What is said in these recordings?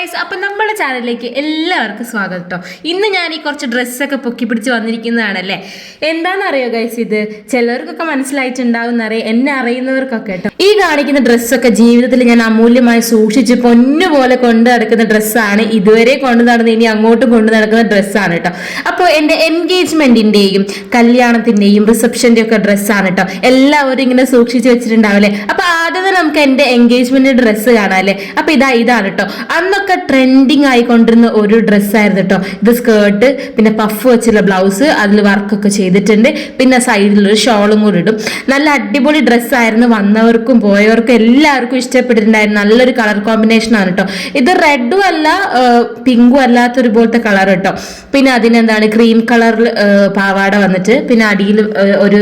Guys അപ്പം നമ്മുടെ ചാനലിലേക്ക് എല്ലാവർക്കും സ്വാഗതം കേട്ടോ ഇന്ന് ഞാൻ ഈ കുറച്ച് ഡ്രസ്സൊക്കെ പൊക്കി പിടിച്ച് വന്നിരിക്കുന്നതാണല്ലേ? എന്താണെന്നറിയോ ഗൈസ് ഇത്? ചിലർക്കൊക്കെ മനസ്സിലായിട്ടുണ്ടാവും എന്നറിയാം എന്നെ അറിയുന്നവർക്കൊക്കെ കേട്ടോ ഈ കാണിക്കുന്ന ഡ്രസ്സൊക്കെ ജീവിതത്തിൽ ഞാൻ അമൂല്യമായി സൂക്ഷിച്ച് പൊന്നുപോലെ കൊണ്ട് നടക്കുന്ന ഡ്രസ്സാണ് ഇതുവരെ കൊണ്ട് നടന്ന് ഇനി അങ്ങോട്ടും കൊണ്ട് നടക്കുന്ന ഡ്രസ്സാണ് കേട്ടോ അപ്പോൾ എന്റെ എൻഗേജ്മെന്റിന്റെയും കല്യാണത്തിന്റെയും റിസപ്ഷന്റെയും ഒക്കെ ഡ്രസ്സാണ് കേട്ടോ എല്ലാവരും ഇങ്ങനെ സൂക്ഷിച്ച് വെച്ചിട്ടുണ്ടാവില്ലേ അപ്പോൾ ആദ്യം തന്നെ നമുക്ക് എന്റെ എൻഗേജ്മെന്റ് ഡ്രസ്സ് കാണാം അല്ലേ? അപ്പോൾ ഇതാ ഇതാണ് കേട്ടോ അന്നൊക്കെ ട്രെൻഡിങ് ആയിക്കൊണ്ടിരുന്ന ഒരു ഡ്രസ്സായിരുന്നു കേട്ടോ ഇത് സ്കേർട്ട് പിന്നെ പഫ് വെച്ചുള്ള ബ്ലൗസ് അതിൽ വർക്കൊക്കെ ചെയ്തിട്ടുണ്ട്. പിന്നെ സൈഡിലൊരു ഷോളും കൂടി ഇടും. നല്ല അടിപൊളി ഡ്രസ്സായിരുന്നു വന്നവർക്കും പോയവർക്കും എല്ലാവർക്കും ഇഷ്ടപ്പെട്ടിട്ടുണ്ടായിരുന്നു. നല്ലൊരു കളർ കോമ്പിനേഷൻ ആണ് കേട്ടോ ഇത് റെഡും അല്ല പിങ്കും അല്ലാത്തൊരു പോലത്തെ കളർ കേട്ടോ പിന്നെ അതിനെന്താണ് ക്രീം കളറിൽ പാവാട വന്നിട്ട് പിന്നെ അടിയിൽ ഒരു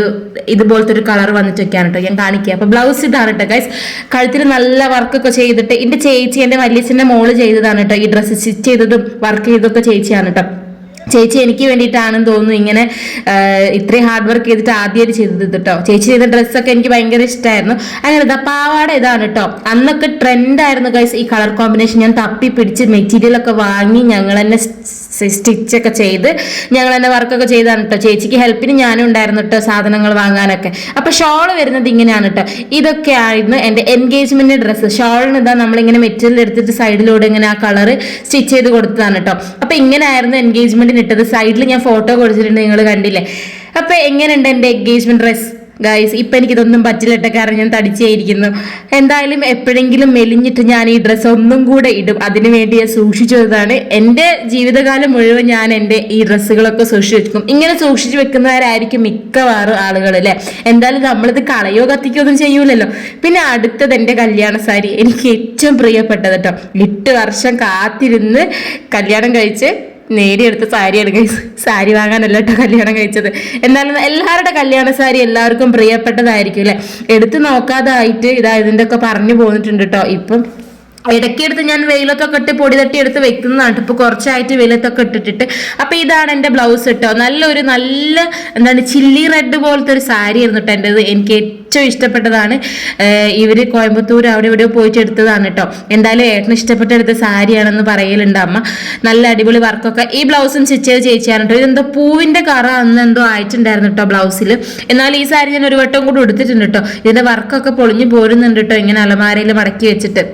ഇതുപോലത്തെ ഒരു കളർ വന്നിട്ടൊക്കെയാണ് കേട്ടോ ഞാൻ കാണിക്കുക. അപ്പൊ ബ്ലൗസ് ഇതാണ് കേട്ടോ ഗൈസ് കഴുത്തിൽ നല്ല വർക്കൊക്കെ ചെയ്തിട്ട് എന്റെ ചേച്ചി എന്റെ വലിയച്ഛന്റെ മോൾ ചെയ്തതാണ് കേട്ടോ ഈ ഡ്രസ്സ് സ്റ്റിച്ച് ചെയ്തതും വർക്ക് ചെയ്തതൊക്കെ ചേച്ചിയാണ് കേട്ടോ ചേച്ചി എനിക്ക് വേണ്ടിയിട്ടാണെന്ന് തോന്നുന്നു. ഇങ്ങനെ ഇത്രയും ഹാർഡ് വർക്ക് ചെയ്തിട്ട് ആദ്യമായിട്ട് ചെയ്തത് കേട്ടോ. ചേച്ചി ചെയ്ത ഡ്രസ്സൊക്കെ എനിക്ക് ഭയങ്കര ഇഷ്ടമായിരുന്നു അങ്ങനെ ഇതാ പാവാട ഇതാണ് കേട്ടോ. അന്നൊക്കെ ട്രെൻഡ് ആയിരുന്നു ഗൈസ് ഈ കളർ കോമ്പിനേഷൻ ഞാൻ തപ്പി പിടിച്ച് മെറ്റീരിയൽ ഒക്കെ വാങ്ങി ഞങ്ങൾ തന്നെ സ്റ്റിച്ചൊക്കെ ചെയ്ത് ഞങ്ങൾ തന്നെ വർക്കൊക്കെ ചെയ്താണ് കേട്ടോ. ചേച്ചിക്ക് ഹെൽപ്പിന് ഞാനും ഉണ്ടായിരുന്നു കേട്ടോ സാധനങ്ങൾ വാങ്ങാനൊക്കെ. അപ്പൊ ഷോൾ വരുന്നത് ഇങ്ങനെയാണ് കേട്ടോ. ഇതൊക്കെ ആയിരുന്നു എന്റെ എൻഗേജ്മെന്റ് ഡ്രസ്സ് ഷോളിന് ഇതാ നമ്മളിങ്ങനെ മെറ്റീരിയൽ എടുത്തിട്ട് സൈഡിലൂടെ ഇങ്ങനെ ആ കളർ സ്റ്റിച്ച് ചെയ്ത് കൊടുത്തതാണ് കേട്ടോ. അപ്പൊ ഇങ്ങനെ ആയിരുന്നു എൻഗേജ്മെന്റിന് ഇട്ടത്. സൈഡിൽ ഞാൻ ഫോട്ടോ കൊടുത്തിട്ടുണ്ട് നിങ്ങൾ കണ്ടില്ലേ? അപ്പൊ എങ്ങനെയുണ്ട് എന്റെ എൻഗേജ്മെന്റ് ഡ്രസ്സ് ഗൈസ് ഇപ്പൊ എനിക്കിതൊന്നും പറ്റില്ലട്ടെ കാരണം ഞാൻ തടിച്ചായിരിക്കുന്നു. എന്തായാലും എപ്പോഴെങ്കിലും മെലിഞ്ഞിട്ട് ഞാൻ ഈ ഡ്രസ്സ് ഒന്നും കൂടെ ഇടും. അതിനു വേണ്ടി ഞാൻ സൂക്ഷിച്ചതാണ് എന്റെ എന്റെ ജീവിതകാലം മുഴുവൻ ഞാൻ എന്റെ ഈ ഡ്രസ്സുകളൊക്കെ സൂക്ഷിച്ചു വെക്കും. ഇങ്ങനെ സൂക്ഷിച്ചു വെക്കുന്നവരായിരിക്കും മിക്കവാറും ആളുകൾ അല്ലെ? എന്തായാലും നമ്മളിത് കളയോ കത്തിക്കോ ഒന്നും ചെയ്യൂലല്ലോ. പിന്നെ അടുത്തത് എന്റെ കല്യാണ സാരി. എനിക്ക് ഏറ്റവും പ്രിയപ്പെട്ടത് കേട്ടോ എട്ട് വർഷം കാത്തിരുന്ന് കല്യാണം കഴിച്ച് നേടിയെടുത്ത സാരിയാണ് ഗൈസ് സാരി വാങ്ങാനല്ല കേട്ടോ കല്യാണം കഴിച്ചത്. എന്നാലും എല്ലാവരുടെ കല്യാണ സാരി എല്ലാവർക്കും പ്രിയപ്പെട്ടതായിരിക്കും അല്ലെ എടുത്തു നോക്കാതായിട്ട് ഇതാ ഇതിന്റെ ഒക്കെ പറഞ്ഞു പോന്നിട്ടുണ്ട് കേട്ടോ ഇപ്പം ഇടയ്ക്കെടുത്ത് ഞാൻ വെയിലത്തൊക്കെ ഇട്ട് പൊടി തട്ടി എടുത്ത് വെക്കുന്നതാണ് ഇപ്പോൾ കുറച്ചായിട്ട് വെയിലത്തൊക്കെ ഇട്ടിട്ടിട്ട്. അപ്പോൾ ഇതാണ് എന്റെ ബ്ലൗസ് കേട്ടോ നല്ലൊരു നല്ല എന്താണ് ചില്ലി റെഡ് പോലത്തെ ഒരു സാരി ആയിരുന്നു കേട്ടോ എന്റെ എനിക്ക് ഏറ്റവും ഇഷ്ടപ്പെട്ടതാണ്. ഇവർ കോയമ്പത്തൂർ അവിടെ എവിടെയോ പോയിട്ട് എടുത്തതാണ് കേട്ടോ. എന്തായാലും ഏട്ടന് ഇഷ്ടപ്പെട്ട എടുത്ത സാരിയാണെന്ന് പറയലുണ്ട് അമ്മ. നല്ല അടിപൊളി വർക്കൊക്കെ. ഈ ബ്ലൗസും സ്റ്റിച്ച് ചേച്ചിയാണ് കേട്ടോ. ഇതെന്തോ പൂവിന്റെ കറ അന്ന് എന്തോ ആയിട്ടുണ്ടായിരുന്നു കേട്ടോ ബ്ലൗസിൽ എന്നാൽ ഈ സാരി ഞാൻ ഒരു വട്ടം കൂടി എടുത്തിട്ടുണ്ട് കേട്ടോ. ഇതിന്റെ വർക്കൊക്കെ പൊളിഞ്ഞു പോരുന്നുണ്ട് കേട്ടോ ഇങ്ങനെ അലമാരയിൽ മടക്കി വെച്ചിട്ട്.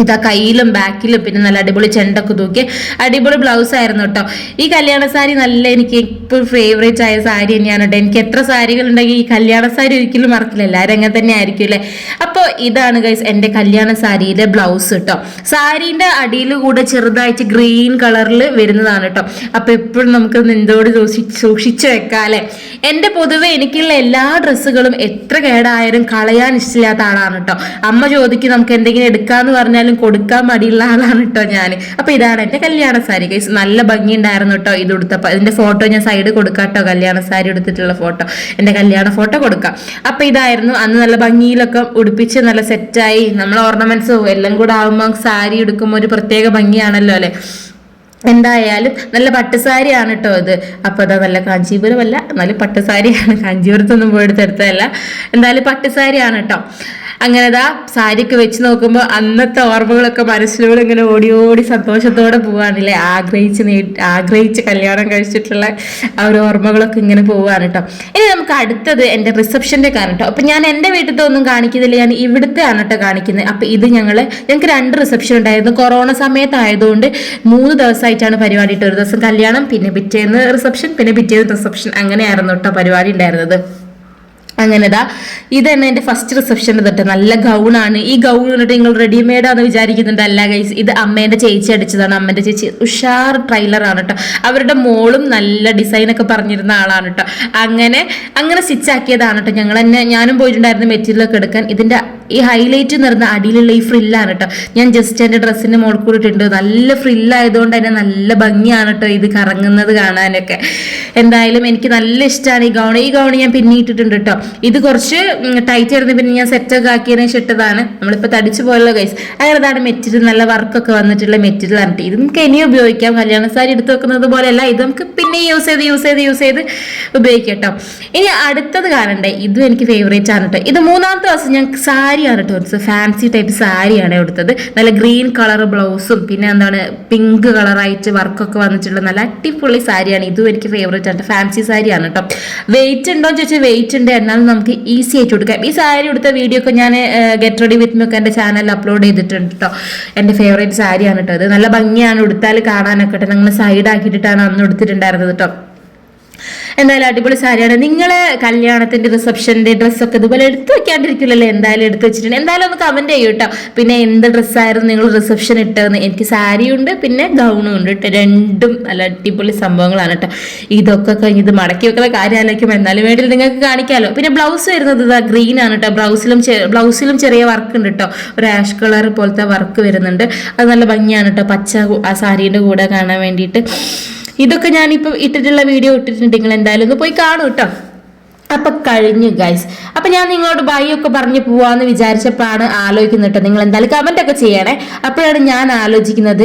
ഇതാ കയ്യിലും ബാക്കിലും പിന്നെ നല്ല അടിപൊളി ചെണ്ടൊക്കെ തൂക്കി അടിപൊളി ബ്ലൗസ് ആയിരുന്നു കേട്ടോ ഈ കല്യാണ സാരി നല്ല എനിക്ക് ഇപ്പോൾ ഫേവറേറ്റ് ആയ സാരി തന്നെയാണ് കേട്ടോ എനിക്ക് എത്ര സാരികൾ ഉണ്ടെങ്കിൽ ഈ കല്യാണ സാരി ഒരിക്കലും മറക്കില്ല. എല്ലാവരും അങ്ങനെ തന്നെ ആയിരിക്കും അല്ലേ അപ്പോൾ ഇതാണ് ഗൈസ് എന്റെ കല്യാണ സാരിയിലെ ബ്ലൗസ് കേട്ടോ സാരീന്റെ അടിയിൽ കൂടെ ചെറുതായിട്ട് ഗ്രീൻ കളറിൽ വരുന്നതാണ് കേട്ടോ അപ്പോൾ എപ്പോഴും നമുക്ക് നെന്തോട് സൂക്ഷിച്ചു വെക്കാം അല്ലേ എന്റെ പൊതുവെ എനിക്കുള്ള എല്ലാ ഡ്രസ്സുകളും എത്ര കേടായാലും കളയാൻ ഇഷ്ടമില്ലാത്ത ആളാണ് കേട്ടോ അമ്മ ചോദിക്കും നമുക്ക് എന്തെങ്കിലും എടുക്കാന്ന് പറഞ്ഞാലും കൊടുക്കാൻ മടിയുള്ള ആളാണ് കേട്ടോ ഞാൻ അപ്പൊ ഇതാണ് എന്റെ കല്യാണ സാരി. ഗൈസ് നല്ല ഭംഗി ഉണ്ടായിരുന്നു കേട്ടോ ഇത് ഉടുത്തപ്പോൾ ഇതിന്റെ ഫോട്ടോ ഞാൻ സൈഡ് കൊടുക്കാം കേട്ടോ കല്യാണ സാരി എടുത്തിട്ടുള്ള ഫോട്ടോ. എന്റെ കല്യാണ ഫോട്ടോ കൊടുക്കാം. അപ്പൊ ഇതായിരുന്നു. അന്ന് നല്ല ഭംഗിയിലൊക്കെ ഉടുപ്പിച്ച് നല്ല സെറ്റായി നമ്മൾ ഓർണമെന്റ്സും എല്ലാം കൂടെ ആകുമ്പോൾ സാരി എടുക്കുമ്പോൾ ഒരു പ്രത്യേക ഭംഗിയാണല്ലോ അല്ലെ? എന്തായാലും നല്ല പട്ടുസാരിയാണ് കേട്ടോ ഇത്. അപ്പോൾ അതാ നല്ല കാഞ്ചീപുരമല്ല എന്നാലും പട്ടുസാരിയാണ് കാഞ്ചീപുരത്തൊന്നും പോയെടുത്തെടുത്തതല്ല എന്തായാലും പട്ടുസാരിയാണ് കേട്ടോ അങ്ങനെ ദാ സാരിയൊക്കെ വെച്ച് നോക്കുമ്പോൾ അന്നത്തെ ഓർമ്മകളൊക്കെ മനസ്സിലൂടെ ഇങ്ങനെ ഓടി ഓടി സന്തോഷത്തോടെ പോവാണല്ലേ ആഗ്രഹിച്ച് നേ ആഗ്രഹിച്ച് കല്യാണം കഴിച്ചിട്ടുള്ള ആ ഒരു ഓർമ്മകളൊക്കെ ഇങ്ങനെ പോവാണ് കേട്ടോ ഇനി നമുക്ക് അടുത്തത് എന്റെ റിസപ്ഷന്റെ കാരണം കേട്ടോ അപ്പം ഞാൻ എന്റെ വീട്ടിൽ ഒന്നും കാണിക്കുന്നില്ല. ഞാൻ ഇവിടുത്തെ ആണ് കേട്ടോ കാണിക്കുന്നത് അപ്പം ഇത് ഞങ്ങൾ ഞങ്ങൾക്ക് രണ്ട് റിസപ്ഷൻ ഉണ്ടായിരുന്നു. കൊറോണ സമയത്തായതുകൊണ്ട് മൂന്ന് ദിവസമായിട്ടാണ് പരിപാടി ഇട്ട് ഒരു ദിവസം കല്യാണം പിന്നെ പിറ്റേന്ന് റിസപ്ഷൻ പിന്നെ പിറ്റേന്ന് റിസപ്ഷൻ അങ്ങനെയായിരുന്നു കേട്ടോ പരിപാടി ഉണ്ടായിരുന്നത്. അങ്ങനെതാ. ഇത് തന്നെ എന്റെ ഫസ്റ്റ് റിസപ്ഷൻ തൊട്ട് നല്ല ഗൗണാണ് ഈ ഗൗൺ കണ്ടിട്ട് നിങ്ങൾ റെഡിമെയ്ഡ് ആണെന്ന് വിചാരിക്കുന്നുണ്ട്. അല്ല ഗൈസ് ഇത് അമ്മേന്റെ ചേച്ചി അടിച്ചതാണ്. അമ്മേന്റെ ചേച്ചി ഉഷാർ ട്രെയിലറാണ് കേട്ടോ അവരുടെ മോളും നല്ല ഡിസൈനൊക്കെ പറഞ്ഞിരുന്ന ആളാണ് കേട്ടോ അങ്ങനെ അങ്ങനെ സ്റ്റിച്ച് ആക്കിയതാണ് കേട്ടോ ഞങ്ങൾ തന്നെ ഞാനും പോയിട്ടുണ്ടായിരുന്നു മെറ്റീരിയലൊക്കെ എടുക്കാൻ. ഇതിന്റെ ഈ ഹൈലൈറ്റ് നിറഞ്ഞ അടിയിലുള്ള ഈ ഫ്രില്ലാണ് കേട്ടോ ഞാൻ ജസ്റ്റ് എന്റെ ഡ്രസ്സിന്റെ മോൾ കൂടിയിട്ടുണ്ട് നല്ല ഫ്രില്ലായതുകൊണ്ട് തന്നെ നല്ല ഭംഗിയാണ് കേട്ടോ ഇത് കറങ്ങുന്നത് കാണാനൊക്കെ. എന്തായാലും എനിക്ക് നല്ല ഇഷ്ടമാണ് ഈ ഗൗൺ ഈ ഗൗൺ ഞാൻ പിന്നിട്ടിട്ടുണ്ട് കേട്ടോ ഇത് കുറച്ച് ടൈറ്റ് ആയിരുന്നു. പിന്നെ ഞാൻ സെറ്റ് ഒക്കെ ആക്കിയതിന് ഇട്ടതാണ്. നമ്മളിപ്പോൾ തടിച്ചു പോയല്ലോ ഗൈസ് അങ്ങനെ അതാണ് മെറ്റീരിയൽ നല്ല വർക്കൊക്കെ വന്നിട്ടുള്ള മെറ്റീരിയൽ ആണ് ഇത് നമുക്ക് ഇനിയും ഉപയോഗിക്കാം. കല്യാണ സാരി എടുത്ത് വെക്കുന്നത് പോലെയല്ല. ഇത് നമുക്ക് പിന്നെ യൂസ് ചെയ്ത് യൂസ് ചെയ്ത് യൂസ് ചെയ്ത് ഉപയോഗിക്കാം കേട്ടോ. ഇനി അടുത്തത് കാണണ്ടേ? ഇതും എനിക്ക് ഫേവറേറ്റ് ആണ് കേട്ടോ. ഇത് മൂന്നാമത്തെ ദിവസം ഞാൻ സാരിയാണ് കേട്ടോ എടുത്തത് ഫാൻസി ടൈപ്പ് സാരിയാണ് എടുത്തത് നല്ല ഗ്രീൻ കളർ ബ്ലൗസും പിന്നെ എന്താണ് പിങ്ക് കളറായിട്ട് വർക്കൊക്കെ വന്നിട്ടുള്ള നല്ല അടിപൊളി സാരിയാണ്. ഇതും എനിക്ക് ഫേവറേറ്റ് ആണ്. ഫാൻസി സാരിയാണ് കേട്ടോ. വെയിറ്റ് ഉണ്ടോ എന്ന് ചോദിച്ചാൽ വെയിറ്റ് ഉണ്ട് എന്നാലും നമുക്ക് ഈസി ആയിട്ട് കൊടുക്കാം. ഈ സാരി എടുത്ത വീഡിയോ ഒക്കെ ഞാൻ ഗെറ്റ് റെഡി വിത്ത് മൊക്കെ എന്റെ ചാനലിൽ അപ്ലോഡ് ചെയ്തിട്ടുണ്ട് കേട്ടോ എന്റെ ഫേവറേറ്റ് സാരിയാണ് കേട്ടോ അത് നല്ല ഭംഗിയാണ് ഉടുത്താൽ കാണാനൊക്കെ കേട്ടോ ഞങ്ങൾ സൈഡ് ആക്കിയിട്ടാണ് അന്ന് എടുത്തിട്ടുണ്ടായിരുന്നത് കേട്ടോ എന്തായാലും അടിപൊളി സാരിയാണ്. നിങ്ങളെ കല്യാണത്തിന്റെ റിസപ്ഷന്റെ ഡ്രസ്സൊക്കെ ഇതുപോലെ എടുത്തു വെക്കാണ്ടിരിക്കില്ലല്ലോ? എന്തായാലും എടുത്തു വെച്ചിട്ടുണ്ട്. എന്തായാലും ഒന്ന് കമന്റ് ചെയ്യൂ കേട്ടോ പിന്നെ എന്ത് ഡ്രസ്സായിരുന്നു നിങ്ങൾ റിസപ്ഷൻ ഇട്ടതെന്ന്? എനിക്ക് സാരിയുണ്ട് പിന്നെ ഗൗണും ഉണ്ട് കേട്ടോ രണ്ടും നല്ല അടിപൊളി സംഭവങ്ങളാണ് കേട്ടോ ഇതൊക്കെ കഴിഞ്ഞ് ഇത് മടക്കി വെക്കുന്ന കാര്യം ആലോചിക്കുമ്പോൾ എന്തായാലും വേണ്ടി നിങ്ങൾക്ക് കാണിക്കാമല്ലോ പിന്നെ ബ്ലൗസ് വരുന്നത് ഇതാ ഗ്രീൻ ആണ് കേട്ടോ ബ്ലൗസിലും ബ്ലൗസിലും ചെറിയ വർക്ക് ഉണ്ട് കേട്ടോ ഒരു ആഷ് കളർ പോലത്തെ വർക്ക് വരുന്നുണ്ട്. അത് നല്ല ഭംഗിയാണ് കേട്ടോ പച്ച ആ സാരീന്റെ കൂടെ കാണാൻ വേണ്ടിയിട്ട്. ഇതൊക്കെ ഞാനിപ്പോൾ ഇട്ടിട്ടുള്ള വീഡിയോ ഇട്ടിട്ടുണ്ട്. നിങ്ങൾ എന്തായാലും ഒന്ന് പോയി കാണൂ കേട്ടോ അപ്പൊ കഴിഞ്ഞു ഗൈസ് അപ്പൊ ഞാൻ നിങ്ങളോട് ബൈ ഒക്കെ പറഞ്ഞു പോവാന്ന് വിചാരിച്ചപ്പോഴാണ് ആലോചിക്കുന്നത് കേട്ടോ. നിങ്ങൾ എന്തായാലും കമന്റ് ഒക്കെ ചെയ്യണേ. അപ്പോഴാണ് ഞാൻ ആലോചിക്കുന്നത്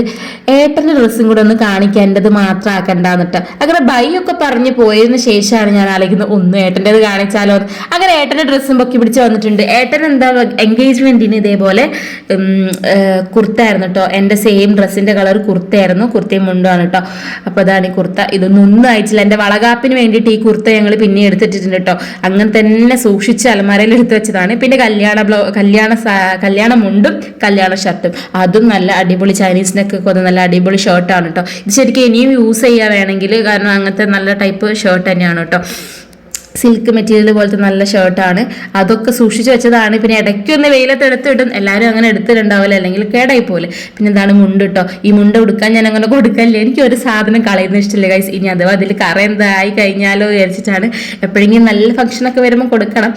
ഏട്ടന്റെ ഡ്രസ്സും കൂടെ ഒന്ന് കാണിക്കേണ്ടത് മാത്രം ആക്കണ്ടെന്ന് അങ്ങനെ ബൈ ഒക്കെ പറഞ്ഞു പോയതിന് ശേഷമാണ് ഞാൻ ആലോചിക്കുന്നത് ഒന്ന് ഏട്ടന്റെത് കാണിച്ചാലോ? അങ്ങനെ ഏട്ടന്റെ ഡ്രസ്സും പൊക്കി പിടിച്ച് വന്നിട്ടുണ്ട്. ഏട്ടൻ എന്താ എൻഗേജ്മെന്റിന് ഇതേപോലെ കുർത്തായിരുന്നു കേട്ടോ എന്റെ സെയിം ഡ്രസ്സിന്റെ കളർ കുർത്തയായിരുന്നു. കുർത്തയും മുണ്ടാണ് കേട്ടോ അപ്പൊ അതാണ് ഈ കുർത്ത. ഇതൊന്നും ഒന്നും അയച്ചില്ല. എന്റെ വളകാപ്പിന് വേണ്ടിയിട്ട് ഈ കുർത്ത ഞങ്ങൾ പിന്നെ എടുത്തിട്ടുണ്ട് കേട്ടോ അങ്ങനെ തന്നെ സൂക്ഷിച്ച് അലമാരയിൽ എടുത്ത് വെച്ചതാണ്. പിന്നെ കല്യാണ ബ്ലൗ കല്യാണ കല്യാണ മുണ്ടും കല്യാണ ഷർട്ടും. അതും നല്ല അടിപൊളി ചൈനീസിനൊക്കെ കൊന്ന നല്ല അടിപൊളി ഷർട്ടാണ് കേട്ടോ ഇത് ശരിക്കും ഇനിയും യൂസ് ചെയ്യാൻ വേണമെങ്കിൽ കാരണം അങ്ങനത്തെ നല്ല ടൈപ്പ് ഷർട്ട് തന്നെയാണ് കേട്ടോ സിൽക്ക് മെറ്റീരിയൽ പോലത്തെ നല്ല ഷർട്ടാണ് അതൊക്കെ സൂക്ഷിച്ചു വെച്ചതാണ്. പിന്നെ ഇടയ്ക്കൊന്ന് വെയിലത്ത് എടുത്ത് ഇടും എല്ലാവരും അങ്ങനെ എടുത്തിട്ടുണ്ടാവില്ല. അല്ലെങ്കിൽ കേടായി പോലെ പിന്നെ എന്താണ് മുണ്ട് കേട്ടോ ഈ മുണ്ട് ഉടുക്കാൻ ഞാൻ അങ്ങനെ കൊടുക്കല്ലേ എനിക്ക് ഒരു സാധനം കളയുന്ന ഇഷ്ടമില്ല കൈസ് ഇനി അഥവാ അതിൽ കറ എന്തായി കഴിഞ്ഞാലോ വിചാരിച്ചിട്ടാണ് എപ്പോഴെങ്കിലും നല്ല ഫംഗ്ഷനൊക്കെ വരുമ്പോൾ കൊടുക്കണം.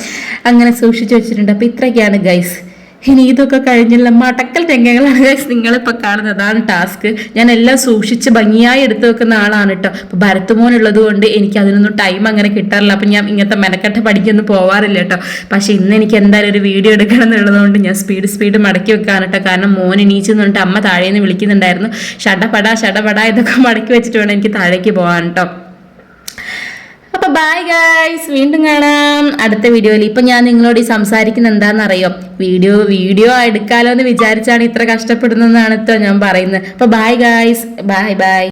അങ്ങനെ സൂക്ഷിച്ചു വെച്ചിട്ടുണ്ട്. അപ്പോൾ ഇത്രയൊക്കെയാണ് ഗൈസ് ഇനി ഇതൊക്കെ കഴിഞ്ഞുള്ള മടക്കൽ guys നിങ്ങളിപ്പോൾ കാണുന്നത്. അതാണ് ടാസ്ക് ഞാൻ എല്ലാം സൂക്ഷിച്ച് ഭംഗിയായി എടുത്തു വെക്കുന്ന ആളാണ് കേട്ടോ അപ്പോൾ ഭരത്തുമോനുള്ളത് കൊണ്ട് എനിക്ക് അതിനൊന്നും ടൈം അങ്ങനെ കിട്ടാറില്ല. അപ്പം ഞാൻ ഇങ്ങനത്തെ മെനക്കെട്ട് പഠിക്കൊന്നും പോവാറില്ല കേട്ടോ പക്ഷേ ഇന്ന് എനിക്ക് എന്തായാലും ഒരു വീഡിയോ എടുക്കണം എന്നുള്ളതുകൊണ്ട് ഞാൻ സ്പീഡ് സ്പീഡ് മടക്കി വെക്കാണ് കേട്ടോ കാരണം മോൻ എണീച്ചു എന്നിട്ട് അമ്മ താഴേന്ന് വിളിക്കുന്നുണ്ടായിരുന്നു. ഷടപട ഷടപട ഇതൊക്കെ മടക്കി വെച്ചിട്ട് വേണം എനിക്ക് താഴേക്ക് പോകാൻ കേട്ടോ അപ്പൊ ബൈ ഗൈസ് വീണ്ടും കാണാം. അടുത്ത വീഡിയോയിൽ. ഇപ്പൊ ഞാൻ നിങ്ങളോട് ഈ സംസാരിക്കുന്ന എന്താണെന്നറിയോ? വീഡിയോ വീഡിയോ എടുക്കാലോ എന്ന് വിചാരിച്ചാണ് ഇത്ര കഷ്ടപ്പെടുന്നതെന്നാണ് കേട്ടോ ഞാൻ പറയുന്നത്. അപ്പൊ ബൈ ഗൈസ് ബൈ ബൈ